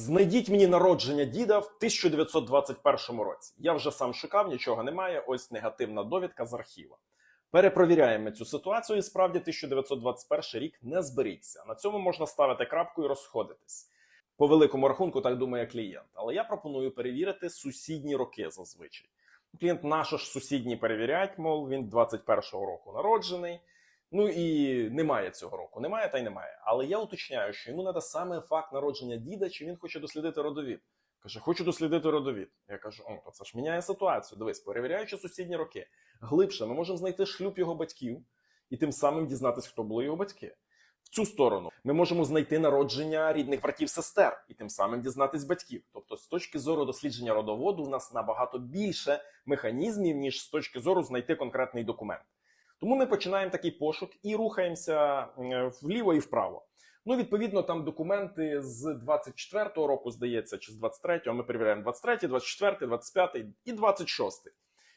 Знайдіть мені народження діда в 1921 році. Я вже сам шукав, нічого немає. Ось негативна довідка з архіва. Перепровіряємо цю ситуацію. І справді 1921 рік не зберігся. На цьому можна ставити крапку і розходитись. По великому рахунку, так думає клієнт. Але я пропоную перевірити сусідні роки зазвичай. Клієнт наш ж сусідній перевіряють, мов він 21-го року народжений. Ну і немає цього року. Немає та й немає. Але я уточняю, що йому треба саме факт народження діда, чи він хоче дослідити родовід. Каже, хочу дослідити родовід. Я кажу, о, то це ж міняє ситуацію. Дивись, перевіряючи сусідні роки, глибше ми можемо знайти шлюб його батьків і тим самим дізнатися, хто були його батьки. В цю сторону ми можемо знайти народження рідних братів сестер і тим самим дізнатись батьків. Тобто, з точки зору дослідження родоводу, у нас набагато більше механізмів, ніж з точки зору знайти конкретний документ. Тому ми починаємо такий пошук і рухаємося е, вліво і вправо. Ну, відповідно, там документи з 24-го року, здається, чи з 23-го. Ми перевіряємо 23, 24, 25 і 26.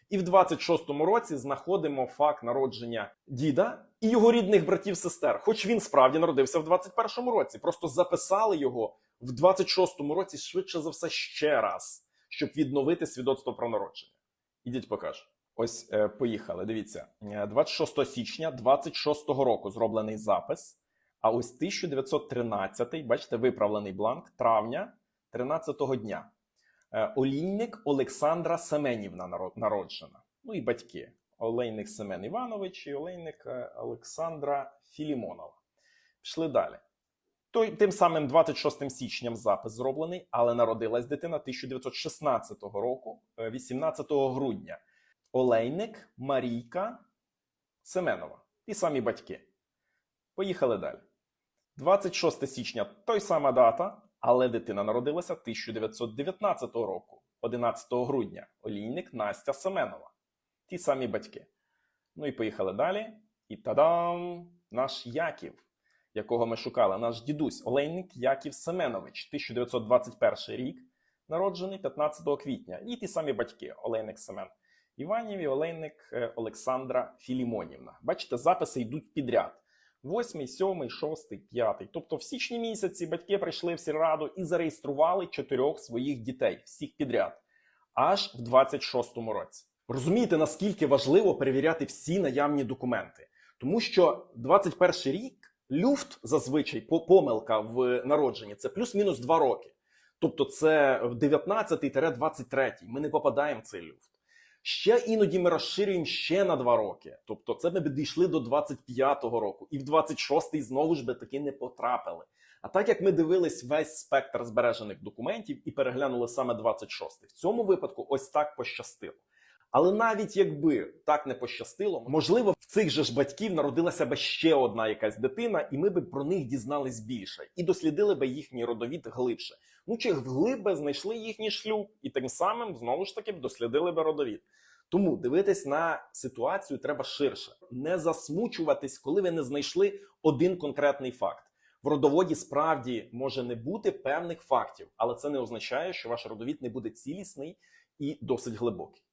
І в 26-му році знаходимо факт народження діда і його рідних братів-сестер. Хоч він справді народився в 21-му році. Просто записали його в 26-му році швидше за все ще раз, щоб відновити свідоцтво про народження. Ідіть покажу. Ось е, поїхали. Дивіться, Е, 26 січня 26-го року зроблений запис. А ось 1913, бачите, виправлений бланк травня 13-го дня. Е, Олійник Олександра Семенівна народжена. Ну і батьки. Олейник Семен Іванович і Олейник е, Олександра Філімонова. Пішли далі. Той, тим самим 26 січням запис зроблений, але народилась дитина 1916 року, е, 18 грудня. Олейник Марійка Семенова. Ті самі батьки. Поїхали далі. 26 січня той сама дата, але дитина народилася 1919 року, 11 грудня. Олійник Настя Семенова. Ті самі батьки. Ну і поїхали далі. І тадам! Наш Яків, якого ми шукали, наш дідусь, Олейник Яків Семенович, 1921 рік, народжений 15 квітня. І ті самі батьки Олейник Семен Іванів Олейник е, Олександра Філімонівна. Бачите, записи йдуть підряд. Восьмий, сьомий, шостий, п'ятий. Тобто в січні місяці батьки прийшли в сільраду і зареєстрували чотирьох своїх дітей, всіх підряд, аж в 26-му році. Розумієте, наскільки важливо перевіряти всі наявні документи, тому що 21 рік люфт зазвичай помилка в народженні це плюс-мінус 2 роки. Тобто це 19-23. Ми не попадаємо в цей люфт. Ще іноді ми розширюємо ще на 2 роки. Тобто, це ми б дійшли до 25-го року, і в 26-й знову ж би таки не потрапили. А так як ми дивились весь спектр збережених документів і переглянули саме 26-й, в цьому випадку ось так пощастило. Але навіть якби так не пощастило, можливо, в цих же ж батьків народилася би ще одна якась дитина, і ми би про них дізнались більше і дослідили би їхній родовід глибше. Ну чи вглиб знайшли їхній шлюб, і тим самим знову ж таки б дослідили би родовід. Тому дивитись на ситуацію треба ширше, не засмучуватись, коли ви не знайшли один конкретний факт. В родоводі справді може не бути певних фактів, але це не означає, що ваш родовід не буде цілісний і досить глибокий.